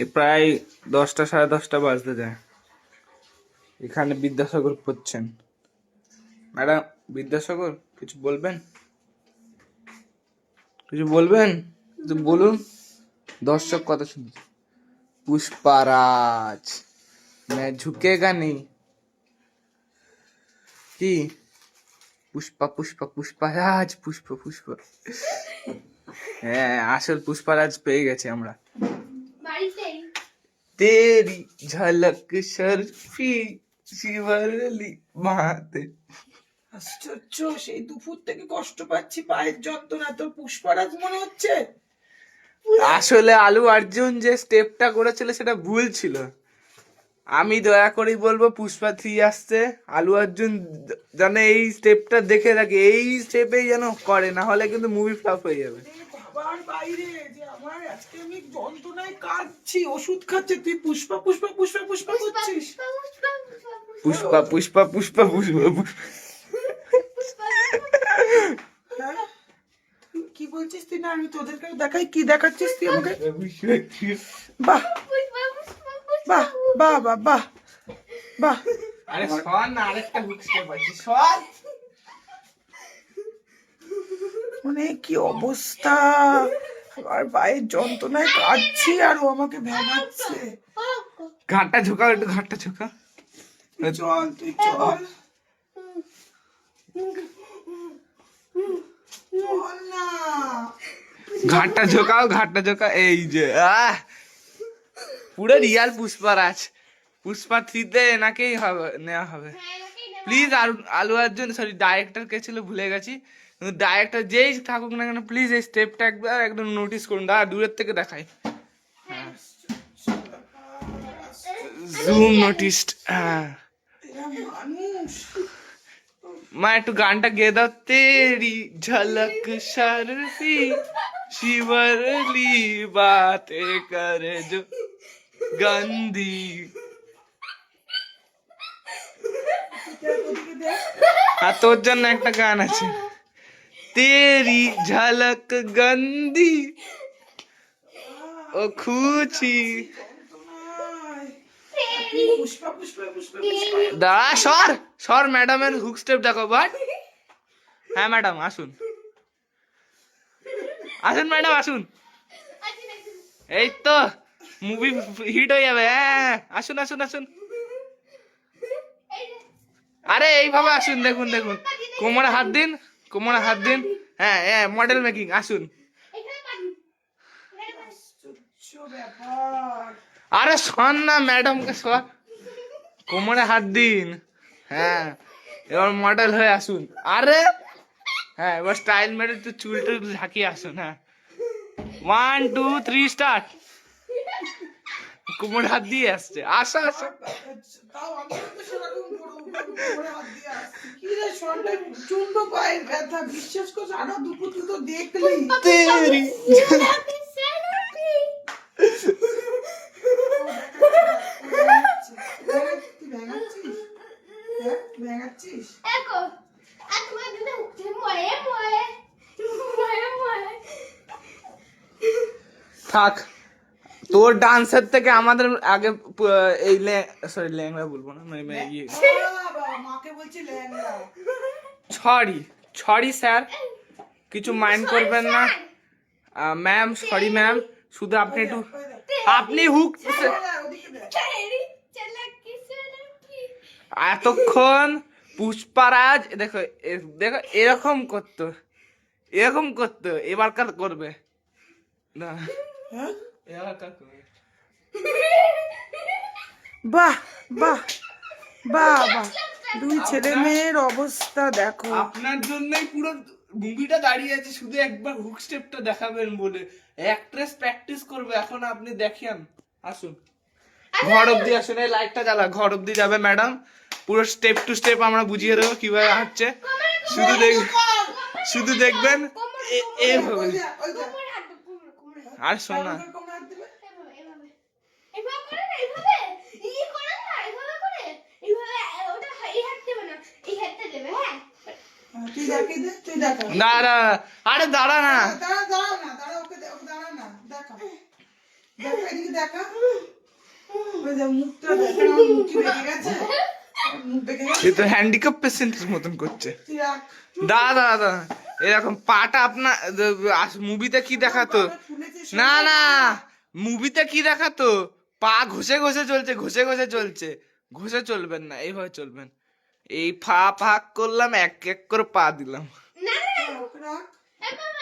এ প্রায় দশটা সাড়ে দশটা বাজতে যায় এখানে বিদ্যাসাগর পড়ছেন ম্যাডাম বিদ্যাসাগর কিছু বলবেন কিছু বলবেন কিছু বলুন দর্শক কথা শুনছে পুষ্পারাজ मैं झुकेगा नहीं কি পুষ্পা পুষ্পা পুষ্পারাজ পুষ্প পুষ্প হ্যাঁ আসল পুষ্পারাজ পেয়ে গেছে আমরা তেরি ঝলক শর্ফি শিবরলি মাতে আশ্চর্য সেই দুপুর থেকে কষ্ট পাচ্ছি পায়ের যন্ত্রণা তোর পুষ্পারাজ মনে হচ্ছে? আসলে আলু অর্জুন যে স্টেপটা করেছিল সেটা ভুল ছিল। আমি দয়া করেই বলব পুষ্পা থ্রি আসছে। আলু অর্জুন যেন এই স্টেপটা দেখে রাখে এই স্টেপেই যেন করে না হলে কিন্তু মুভি ফ্লপ হয়ে যাবে। এ বাইরে যে আমার আজকে আমি যন্ত্রণায় কাঁদছি ওষুধ খাচ্ছে। তুই পুষ্পা পুষ্পা পুষ্পা পুষ্পা করছিস? পুষ্পা পুষ্পা পুষ্পা পুষ্পা। পুষ্পা? কি বলছিস তুই না আমি তোদেরকে দেখাই কি দেখাচ্ছিস তুই আমাকে? বাহ। বাহ বাহ বাহ বাহ বাহ। আরে সর না আরেকটা স্টেপ আছে সর মানে কি অবস্থা? আর পায়ের যন্ত্রণায় কাঁদছি আর ও আমাকে ভেঙাচ্ছে ঘাটটা ঝোকাও একটু ঘাটটা ঝোকা চল তুই চল। ঘাটটা ঝোকাও ঘাটটা ঝোকা এই যে আহ! পুরো রিয়াল পুষ্পারাজ পুষ্পা থ্রিতে এনাকেই হবে নেওয়া হবে। প্লিজ আলু আলু অর্জুন সরি ডাইরেক্টর কে ছিল ভুলে গেছি। কিন্তু ডাইরেক্টর যেই থাকুক না কেন প্লিজ এই স্টেপটা একবার একদম নোটিস করুন। দাঁড়া, দূরের থেকে দেখাই। জুম নোটিসড হ্যাঁ। মা, একটু গানটা গেয়ে দাও। তেরি ঝলক শরফি শিবরলি বাতে করে जो গন্দি। আর তোর জন্য একটা গান আছে। তেরি ঝলক গন্দি ও খুচি দাঁড়া সর সর ম্যাডামের হুক স্টেপ দেখো বাট হ্যাঁ ম্যাডাম আসুন আসুন ম্যাডাম আসুন এই তো মুভি হিট হয়ে যাবে হ্যাঁ আসুন আসুন আসুন আরে এইভাবে আসুন দেখুন দেখুন কোমরে হাত দিন কোমরে হাত দিন। হ্যাঁ হ্যাঁ মডেল মেকিং আসুন। আরে শোন না ম্যাডামকে সর কোমরে হাত দিন। হ্যাঁ এবার মডেল হয়ে আসুন। আরে হ্যাঁ এবার স্টাইল মেরে তো চুল টুল ঝাঁকিয়ে আসুন হ্যাঁ। ওয়ান টু থ্রি স্টার্ট কোমরে হাত দিয়ে আসছে। আসো আসো। তাও আমি তো সেরকম করব, করে হাত দিয়ে আসছি। কি রে প্রচণ্ড পায়ের ব্যথা বিশ্বাস কর সারা দুপুর তুই তো দেখলি। তেরি। থাক। তোর ডান্সের থেকে আমাদের আগে এই সরি লেহেঙ্গা বলব না মানে মানে ইয়ে। মাকে বলছি ল্যাংড়া সরি সরি স্যার কিছু মাইন্ড করবেন না। ম্যাম সরি ম্যাম শুধু আপনি একটু আপনি হুক এতক্ষণ পুষ্পারাজ দেখো এ- দেখো এরকম করতো এরকম করতো এবারকার করবে। না। হ্যাঁ এবারকার করবে বাহ বাহ বাহ বাহ দুই ছেলে মেয়ের অবস্থা দেখো আপনার জন্যই পুরো মুভিটা দাঁড়িয়ে আছে শুধু একবার হুক স্টেপটা দেখাবেন বলে অ্যাক্ট্রেস প্র্যাকটিস করবে এখন আপনি দেখেন আসুন ঘর অব্দি আসুন এই লাইটটা জ্বালা ঘর অব্দি যাবে ম্যাডাম পুরো স্টেপ টু স্টেপ আমরা বুঝিয়ে দেবো কীভাবে হচ্ছে শুধু দেখ শুধু দেখবেন এ-। আর শোন না কোমরে হাত দিবে। হ্যাঁ, তুই দেখিয়ে দে তুই দেখা দাঁড়া আরে দাঁড়া না দাঁড়া দাঁড়া না দাঁড়া ওকে দে- ওকে দাঁড়া না দেখা দেখা এদিকে দেখা ওই যে মুখটা দেখা আমার মুখ কি বেঁকে গেছে? এ তো হ্যান্ডিক্যাপ পেশেন্টের মতন করছে। দাদা দাদা এরকম পাটা আপনার মুভিতে কি দেখাতো? না না মুভিতে কি দেখাতো? পা ঘষে ঘষে চলছে ঘষে ঘষে চলছে। ঘষে চলবেন না এইভাবে চলবেন। এই ফা ফা করলাম এক এক করে পা দিলাম। না না